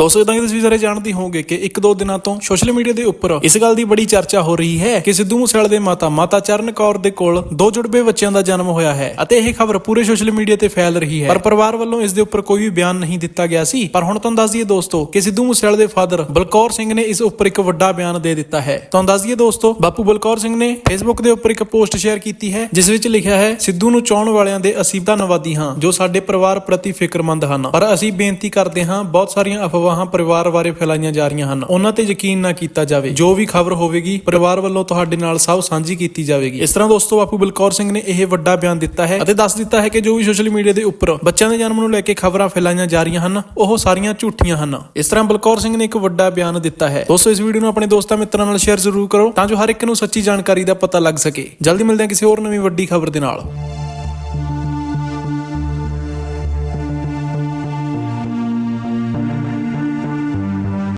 ਦੋਸਤੋ ਤਾਂ ਕਿ ਤੁਸੀਂ ਸਾਰੇ ਜਾਣਦੇ ਹੋਵੋਗੇ ਕਿ ਇੱਕ ਦੋ ਦਿਨਾਂ ਤੋਂ ਸੋਸ਼ਲ ਮੀਡੀਆ ਦੇ ਉੱਪਰ ਇਸ ਗੱਲ ਦੀ ਬੜੀ ਚਰਚਾ ਹੋ ਰਹੀ ਹੈ ਕਿ ਸਿੱਧੂ ਮੂਸੇਵਾਲੇ ਦੇ ਮਾਤਾ ਮਾਤਾ ਚਰਨ ਕੌਰ ਦੇ ਕੋਲ ਦੋ ਜੁੜਵੇ ਬੱਚਿਆਂ ਦਾ ਜਨਮ ਹੋਇਆ ਹੈ ਅਤੇ ਇਹ ਖਬਰ ਪੂਰੇ ਸੋਸ਼ਲ ਮੀਡੀਆ ਤੇ ਫੈਲ ਰਹੀ ਹੈ। ਪਰ ਪਰਿਵਾਰ ਵੱਲੋਂ ਇਸ ਦੇ ਉੱਪਰ ਕੋਈ ਵੀ ਬਿਆਨ ਨਹੀਂ ਦਿੱਤਾ ਗਿਆ ਸੀ। ਪਰ ਹੁਣ ਤੁਹਾਨੂੰ ਦੱਸ ਦਈਏ ਦੋਸਤੋ ਕਿ ਸਿੱਧੂ ਮੂਸੇਵਾਲੇ ਦੇ ਫਾਦਰ ਬਲਕੌਰ ਸਿੰਘ ਨੇ ਇਸ ਉੱਪਰ ਇੱਕ ਵੱਡਾ ਬਿਆਨ ਦੇ ਦਿੱਤਾ ਹੈ। ਤੁਹਾਨੂੰ ਦੱਸ ਦਈਏ ਦੋਸਤੋ, ਬਾਪੂ ਬਲਕੌਰ ਸਿੰਘ ਨੇ ਫੇਸਬੁੱਕ ਦੇ ਉੱਪਰ ਇੱਕ ਪੋਸਟ ਸ਼ੇਅਰ ਕੀਤੀ ਹੈ, ਜਿਸ ਵਿੱਚ ਲਿਖਿਆ ਹੈ, ਸਿੱਧੂ ਨੂੰ ਚਾਹਣ ਵਾਲਿਆਂ ਦੇ ਅਸੀਂ ਧੰਨਵਾਦੀ ਹਾਂ, ਜੋ ਸਾਡੇ ਪਰਿਵਾਰ ਪ੍ਰਤੀ ਫਿਕਰਮੰਦ ਹਨ। ਪਰ ਅਸੀਂ ਬੇਨਤੀ ਕਰਦੇ ਹਾਂ, ਬਹੁਤ ਸਾਰੀਆਂ ਅਫਵਾਹਾਂ ਅਫਵਾਹਾਂ ਪਰਿਵਾਰ ਬਾਰੇ ਫੈਲਾਈਆਂ ਜਾ ਰਹੀਆਂ ਹਨ। ਉਹਨਾਂ ਤੇ ਯਕੀਨ ਨਾ ਕੀਤਾ ਜਾਵੇ। ਜੋ ਵੀ ਖਬਰ ਹੋਵੇਗੀ, ਪਰਿਵਾਰ ਵੱਲੋਂ ਤੁਹਾਡੇ ਨਾਲ ਸਭ ਸਾਂਝੀ ਕੀਤੀ ਜਾਵੇਗੀ। ਇਸ ਤਰ੍ਹਾਂ ਦੋਸਤੋ, ਬਾਪੂ ਬਲਕੌਰ ਸਿੰਘ ਨੇ ਇਹ ਵੱਡਾ ਬਿਆਨ ਦਿੱਤਾ ਹੈ ਅਤੇ ਦੱਸ ਦਿੱਤਾ ਹੈ ਕਿ ਜੋ ਵੀ ਸੋਸ਼ਲ ਮੀਡੀਆ ਦੇ ਉੱਪਰ ਬੱਚਿਆਂ ਦੇ ਜਨਮ ਨੂੰ ਲੈ ਕੇ ਖਬਰਾਂ ਫੈਲਾਈਆਂ ਜਾ ਰਹੀਆਂ ਹਨ, ਉਹ ਸਾਰੀਆਂ ਝੂਠੀਆਂ ਹਨ। ਇਸ ਤਰ੍ਹਾਂ ਬਲਕੌਰ ਸਿੰਘ ਨੇ ਇੱਕ ਵੱਡਾ ਬਿਆਨ ਦਿੱਤਾ ਹੈ। ਦੋਸਤੋ, ਇਸ ਵੀਡੀਓ ਨੂੰ ਆਪਣੇ ਦੋਸਤਾਂ ਮਿੱਤਰਾਂ ਨਾਲ ਸ਼ੇਅਰ ਜ਼ਰੂਰ ਕਰੋ ਤਾਂ ਜੋ ਹਰ ਇੱਕ ਨੂੰ ਸੱਚੀ ਜਾਣਕਾਰੀ ਦਾ ਪਤਾ ਲੱਗ ਸਕੇ। ਜਲਦੀ ਮਿਲਦੇ ਹਾਂ ਕਿਸੇ ਹੋਰ ਨਵੀਂ ਵੱਡੀ ਖਬਰ ਦੇ ਨਾਲ।